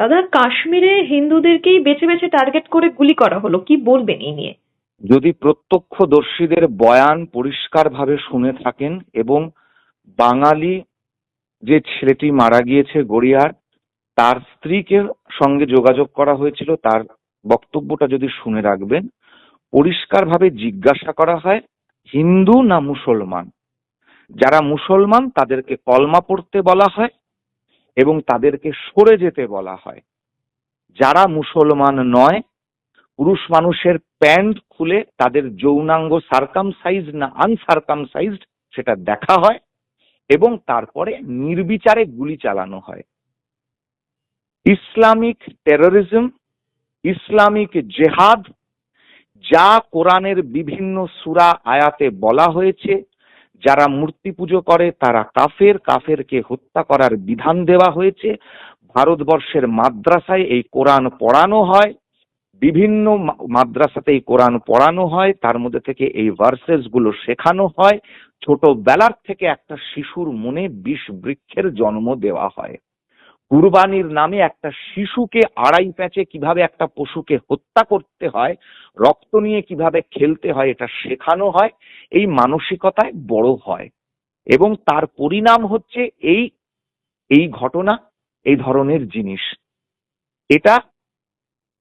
দাদা, কাশ্মীরে হিন্দুদেরকেই বেছে বেছে টার্গেট করে গুলি করা হলো। কি বলবেন এই নিয়ে? যদি প্রত্যক্ষদর্শীদের বয়ান পরিষ্কারভাবে শুনে থাকেন এবং বাঙালি যে ছেলেটি মারা গিয়েছে গড়িয়ার, তার স্ত্রীকে সঙ্গে যোগাযোগ করা হয়েছিল, তার বক্তব্যটা যদি শুনে রাখবেন, পরিষ্কারভাবে জিজ্ঞাসা করা হয়, হিন্দু না মুসলমান? যারা মুসলমান, তাদেরকে কলমা পড়তে বলা হয় এবং তাদেরকে সরে যেতে বলা হয়। যারা মুসলমান নয়, পুরুষ মানুষের প্যান্ট খুলে তাদের যৌনাঙ্গ সার্কামসাইজ না আনসার্কামসাইজড সেটা দেখা হয় এবং তারপরে নির্বিচারে গুলি চালানো হয়। ইসলামিক টেরোরিজম ইসলামিক জেহাদ, যা কোরআনের বিভিন্ন সূরা, আয়াতে বলা হয়েছে যারা মূর্তি পুজো করে, তারা কাফের। কাফেরকে হত্যা করার বিধান দেওয়া হয়েছে। ভারতবর্ষের মাদ্রাসায় এই কোরআন পড়ানো হয়। বিভিন্ন মাদ্রাসাতে এই কোরআন পড়ানো হয়। তার মধ্যে থেকে এই ভার্সেসগুলো শেখানো হয়। ছোটবেলার থেকে একটা শিশুর মনে বিষ বৃক্ষের জন্ম দেওয়া হয়। কুরবানির নামে একটা শিশুকে আড়াই প্যাঁচে কীভাবে একটা পশুকে হত্যা করতে হয়, রক্ত নিয়ে কীভাবে খেলতে হয়, এটা শেখানো হয়, এই মানসিকতায় বড় হয়। এবং তার পরিণাম হচ্ছে এই এই ঘটনা, এই ধরনের জিনিস। এটা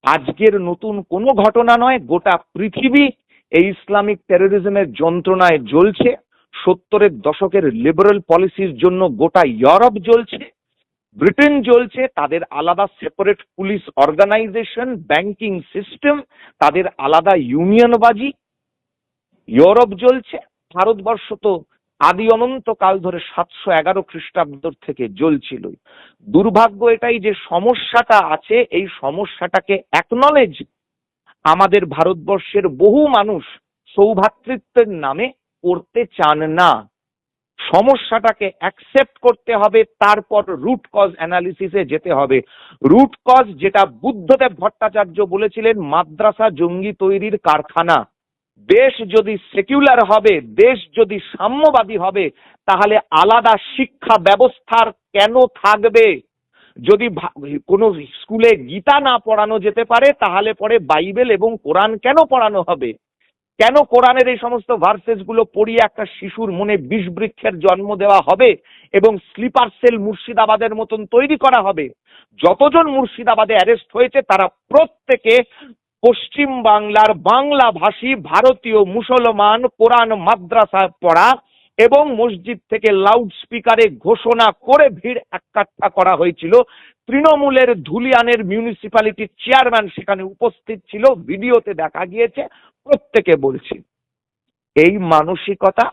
আজকের নতুন কোনো ঘটনা নয়, গোটা পৃথিবী এই ইসলামিক টেরোরিজমের যন্ত্রণায় জ্বলছে। সত্তরের দশকের লিবারেল পলিসির জন্য গোটা ইউরোপ জ্বলছে। ব্রিটেন জ্বলছে, তাদের আলাদা separate police organisation banking system তাদের আলাদা ইউনিয়নবাজি ইউরোপ জ্বলছে, ভারতবর্ষ তো আদি অনন্ত কাল ধরে সাতশো এগারো খ্রিস্টাব্দ থেকে জ্বলছিলই। দুর্ভাগ্য এটাই যে সমস্যাটা আছে, এই সমস্যাটাকে একনলেজ আমাদের ভারতবর্ষের বহু মানুষ সৌভাতৃত্বের নামে করতে চান না। সমস্যাটাকে অ্যাকসেপ্ট করতে হবে, তারপর রুট কজ অ্যানালিসিসে যেতে হবে। রুট কজ যেটা বুদ্ধদেব ভট্টাচার্য বলেছিলেন, মাদ্রাসা জঙ্গি তৈরির কারখানা। দেশ যদি সেকুলার হবে, দেশ যদি সাম্যবাদী হবে, তাহলে আলাদা শিক্ষা ব্যবস্থার কেন থাকবে? যদি কোনো স্কুলে গীতা না পড়ানো যেতে পারে, তাহলে পরে বাইবেল এবং কোরআন কেন পড়ানো হবে? কেন কোরআনের এই সমস্ত ভার্সেসগুলো পড়িয়ে একটা শিশুর মনে বিষবৃক্ষের জন্ম দেওয়া হবে এবং স্লিপার সেল মুর্শিদাবাদের মতন তৈরি করা হবে? যতজন মুর্শিদাবাদে অ্যারেস্ট হয়েছে, তারা প্রত্যেকে পশ্চিম বাংলার বাংলা ভাষী ভারতীয়, মুসলমান, কোরআন, মাদ্রাসা পড়া এবং মসজিদ থেকে লাউড স্পিকারে ঘোষণা করে ভিড় একাট্টা করা হয়েছিল। তৃণমূলের ধুলিয়ানের মিউনিসিপ্যালিটির চেয়ারম্যান সেখানে উপস্থিত ছিল। ভিডিওতে দেখা গিয়েছে, প্রত্যেকে বলছি, এই মানসিকতা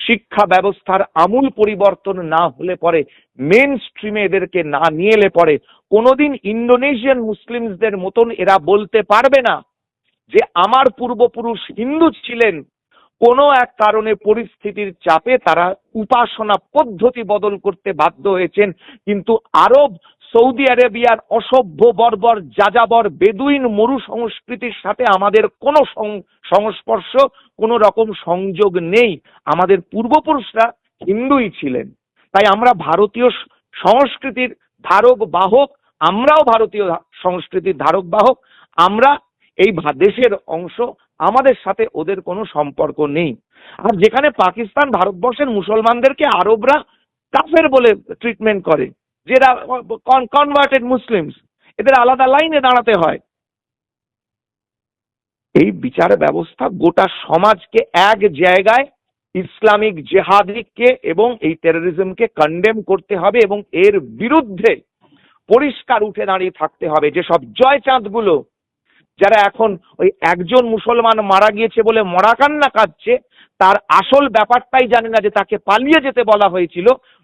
শিক্ষা ব্যবস্থার আমূল পরিবর্তন না হলে পরে মেন স্ট্রিমে এদেরকে না নিয়ে এলে পরে কোনোদিন ইন্দোনেশিয়ান মুসলিমসদের মতন এরা বলতে পারবে না যে আমার পূর্বপুরুষ হিন্দু ছিলেন কোনো এক কারণে পরিস্থিতির চাপে তারা উপাসনা পদ্ধতি বদল করতে বাধ্য হয়েছেন। কিন্তু আরব, সৌদি আরেবিয়ার অসভ্য, বর্বর, যাযাবর, বেদুইন মরু সংস্কৃতির সাথে আমাদের কোনো সংস্পর্শ, কোনো রকম সংযোগ নেই। আমাদের পূর্বপুরুষরা হিন্দুই ছিলেন। তাই আমরা ভারতীয় সংস্কৃতির ধারক বাহক, আমরাও ভারতীয় সংস্কৃতির ধারক বাহক, আমরা এই দেশের অংশ আমাদের সাথে ওদের কোনো সম্পর্ক নেই। আর যেখানে পাকিস্তান ভারতবর্ষের মুসলমানদেরকে আরবরা কাফের বলে ট্রিটমেন্ট করে যেটা কনভার্টেড মুসলিমস এদের আলাদা লাইনে দাঁড়াতে হয়। এই বিচার ব্যবস্থা গোটা সমাজকে এক জায়গায় ইসলামিক জেহাদিকে এবং এই টেরোরিজমকে কন্ডেম করতে হবে এবং এর বিরুদ্ধে পরিষ্কার উঠে দাঁড়িয়ে থাকতে হবে, যেসব জয়চাঁদগুলো যারা এখন ওই একজন মুসলমান মারা গিয়েছে বলে মরা কান্না কাঁদছে, তার আসল ব্যাপারটাই জানে না যে তাকে পালিয়ে যেতে বলা হয়েছিল।